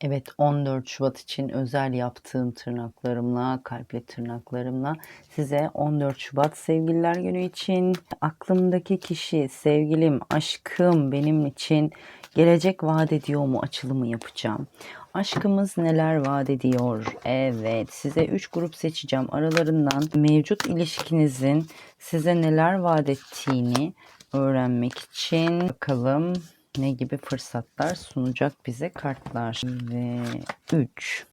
Evet, 14 Şubat için özel yaptığım tırnaklarımla, kalpli tırnaklarımla size 14 Şubat Sevgililer Günü için aklımdaki kişi, sevgilim, aşkım benim için gelecek vaat ediyor mu açılımı yapacağım. Aşkımız neler vaat ediyor? Evet, size 3 grup seçeceğim. Aralarından mevcut ilişkinizin size neler vaat ettiğini öğrenmek için bakalım ne gibi fırsatlar sunacak bize kartlar. Ve 3.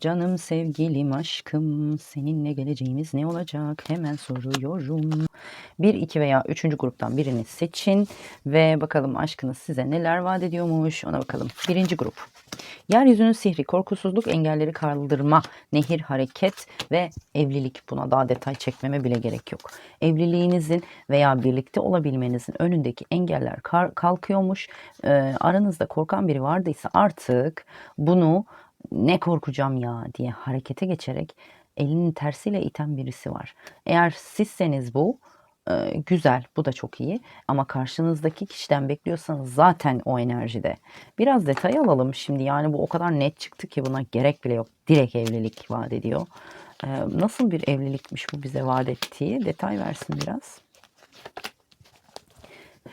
Canım sevgilim aşkım seninle geleceğimiz ne olacak? Hemen soruyorum. 1, 2 veya 3. gruptan birini seçin ve bakalım aşkınız size neler vaat ediyormuş ona bakalım. Birinci grup. Yeryüzünün sihri, korkusuzluk, engelleri kaldırma, nehir, hareket ve evlilik. Buna daha detay çekmeme bile gerek yok. Evliliğinizin veya birlikte olabilmenizin önündeki engeller kalkıyormuş. Ee, aranızda korkan biri vardıysa artık bunu ne korkacağım ya diye harekete geçerek elinin tersiyle iten birisi var. Eğer sizseniz bu güzel bu da çok iyi ama karşınızdaki kişiden bekliyorsanız zaten o enerjide. Biraz detay alalım şimdi yani bu o kadar net çıktı ki buna gerek bile yok. Direkt evlilik vaat ediyor. Nasıl bir evlilikmiş bu bize vaat ettiği detay versin biraz.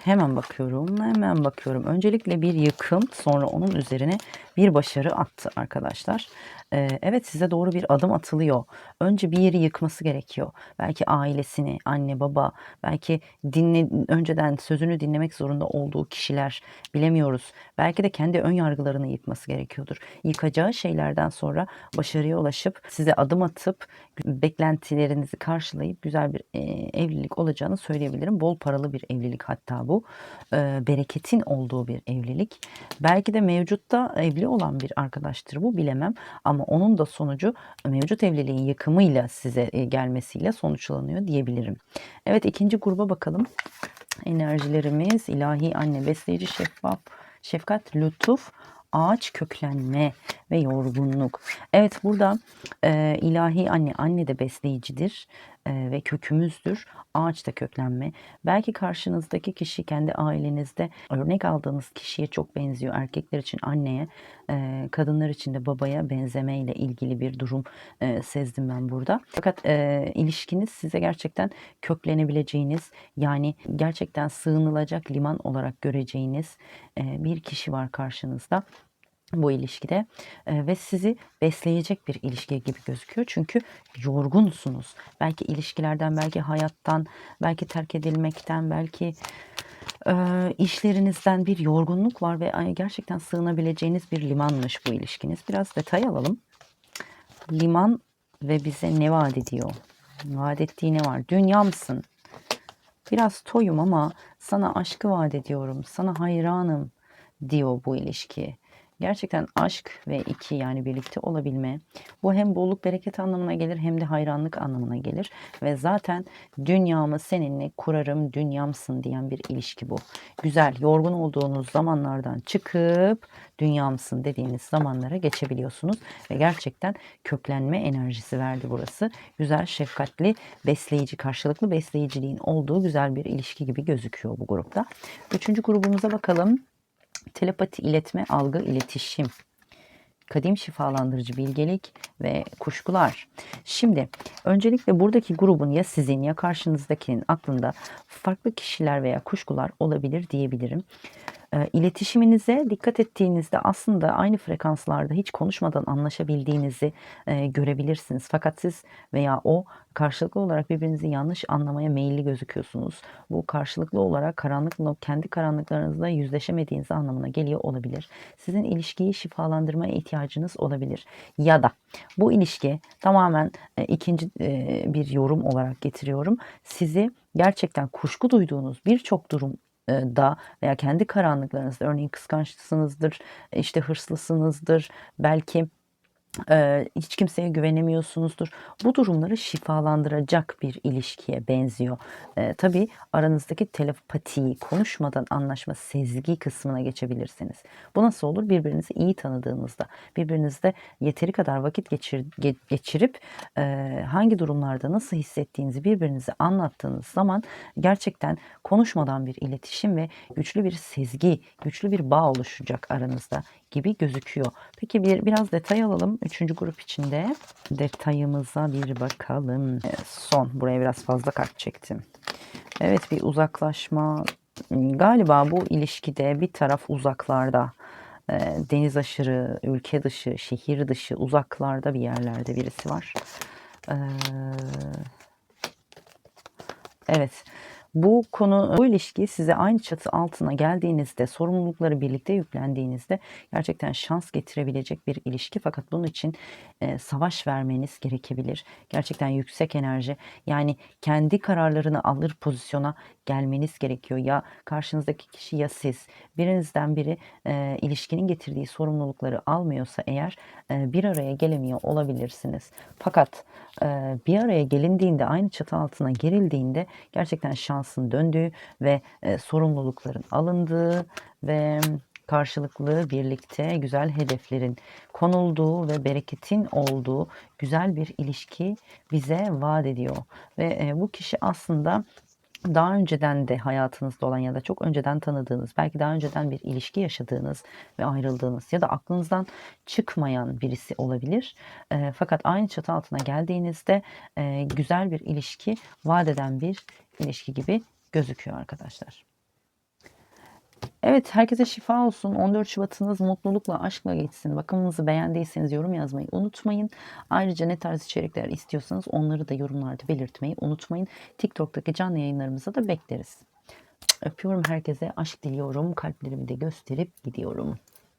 Hemen bakıyorum, hemen bakıyorum. Öncelikle bir yıkım, sonra onun üzerine bir başarı attı arkadaşlar. Ee, evet size doğru bir adım atılıyor. Önce bir yeri yıkması gerekiyor. Belki ailesini, anne baba, belki dinle, önceden sözünü dinlemek zorunda olduğu kişiler bilemiyoruz. Belki de kendi ön yargılarını yıkması gerekiyordur. Yıkacağı şeylerden sonra başarıya ulaşıp size adım atıp beklentilerinizi karşılayıp güzel bir e, evlilik olacağını söyleyebilirim. Bol paralı bir evlilik hatta bu. E, bereketin olduğu bir evlilik. Belki de mevcutta evli olan bir arkadaştır bu bilemem. Ama onun da sonucu mevcut evliliğin yıkımıyla size e, gelmesiyle sonuçlanıyor diyebilirim. Evet ikinci gruba bakalım. Enerjilerimiz ilahi anne, besleyici, şeffaf, şefkat, lütuf, ağaç köklenme ve yorgunluk. Evet burada e, ilahi anne, anne de besleyicidir e, ve kökümüzdür. Ağaç da köklenme. Belki karşınızdaki kişi kendi ailenizde örnek aldığınız kişiye çok benziyor. Erkekler için anneye, e, kadınlar için de babaya benzemeyle ilgili bir durum e, sezdim ben burada. Fakat ilişkiniz size gerçekten köklenebileceğiniz yani gerçekten sığınılacak liman olarak göreceğiniz bir kişi var karşınızda bu ilişkide ve sizi besleyecek bir ilişki gibi gözüküyor. Çünkü yorgunsunuz. Belki ilişkilerden, belki hayattan, belki terk edilmekten, belki işlerinizden bir yorgunluk var ve gerçekten sığınabileceğiniz bir limanmış bu ilişkiniz. Biraz detay alalım. Liman ve bize ne vaat ediyor? Vaat ettiği ne var? Dünyamsın. Biraz toyum ama sana aşkı vaat ediyorum. Sana hayranım diyor bu ilişki. Gerçekten aşk ve iki yani birlikte olabilme. Bu hem bolluk bereket anlamına gelir hem de hayranlık anlamına gelir. Ve zaten dünyamı seninle kurarım dünyamsın diyen bir ilişki bu. Güzel yorgun olduğunuz zamanlardan çıkıp dünyamsın dediğiniz zamanlara geçebiliyorsunuz. Ve gerçekten köklenme enerjisi verdi burası. Güzel şefkatli besleyici karşılıklı besleyiciliğin olduğu güzel bir ilişki gibi gözüküyor bu grupta. Üçüncü grubumuza bakalım telepati, iletme, algı, iletişim, kadim şifalandırıcı bilgelik ve kuşkular. Şimdi öncelikle buradaki grubun ya sizin ya karşınızdakinin aklında farklı kişiler veya kuşkular olabilir diyebilirim. E, iletişiminize dikkat ettiğinizde aslında aynı frekanslarda hiç konuşmadan anlaşabildiğinizi e, görebilirsiniz. Fakat siz veya o karşılıklı olarak birbirinizi yanlış anlamaya meyilli gözüküyorsunuz. Bu karşılıklı olarak karanlıkla kendi karanlıklarınızla yüzleşemediğiniz anlamına geliyor olabilir. Sizin ilişkiyi şifalandırmaya ihtiyacınız olabilir. Ya da bu ilişki tamamen e, ikinci e, bir yorum olarak getiriyorum. Sizi gerçekten kuşku duyduğunuz birçok durum da veya kendi karanlıklarınızda örneğin kıskançsınızdır, işte hırslısınızdır, belki Hiç kimseye güvenemiyorsunuzdur. Bu durumları şifalandıracak bir ilişkiye benziyor. Eee, tabii aranızdaki telepatiyi, konuşmadan anlaşma, sezgi kısmına geçebilirsiniz. Bu nasıl olur? Birbirinizi iyi tanıdığınızda, birbirinizle yeteri kadar vakit geçir, ge- geçirip eee, hangi durumlarda nasıl hissettiğinizi birbirinize anlattığınız zaman gerçekten konuşmadan bir iletişim ve güçlü bir sezgi, güçlü bir bağ oluşacak aranızda gibi gözüküyor. Peki bir biraz detay alalım. Üçüncü grup içinde detayımıza bir bakalım. Ee, son. Buraya biraz fazla kart çektim. Evet bir uzaklaşma. Galiba bu ilişkide bir taraf uzaklarda. Ee, deniz aşırı, ülke dışı, şehir dışı, uzaklarda bir yerlerde birisi var. Ee, Evet. Bu konu, bu ilişki size aynı çatı altına geldiğinizde, sorumlulukları birlikte yüklendiğinizde gerçekten şans getirebilecek bir ilişki. Fakat bunun için e, savaş vermeniz gerekebilir. Gerçekten yüksek enerji, yani kendi kararlarını alır pozisyona gelmeniz gerekiyor. Ya karşınızdaki kişi ya siz. Birinizden biri e, ilişkinin getirdiği sorumlulukları almıyorsa eğer e, bir araya gelemiyor olabilirsiniz. Fakat e, bir araya gelindiğinde, aynı çatı altına girildiğinde gerçekten şansın döndüğü ve e, sorumlulukların alındığı ve karşılıklı birlikte güzel hedeflerin konulduğu ve bereketin olduğu güzel bir ilişki bize vaat ediyor. Ve e, bu kişi aslında daha önceden de hayatınızda olan ya da çok önceden tanıdığınız, belki daha önceden bir ilişki yaşadığınız ve ayrıldığınız ya da aklınızdan çıkmayan birisi olabilir. E, fakat aynı çatı altına geldiğinizde e, güzel bir ilişki vaat eden bir ilişki gibi gözüküyor arkadaşlar. Evet, herkese şifa olsun. 14 Şubat'ınız mutlulukla, aşkla geçsin. Bakımınızı beğendiyseniz yorum yazmayı unutmayın. Ayrıca ne tarz içerikler istiyorsanız onları da yorumlarda belirtmeyi unutmayın. TikTok'taki canlı yayınlarımıza da bekleriz. Öpüyorum herkese, aşk diliyorum. Kalplerimi de gösterip gidiyorum.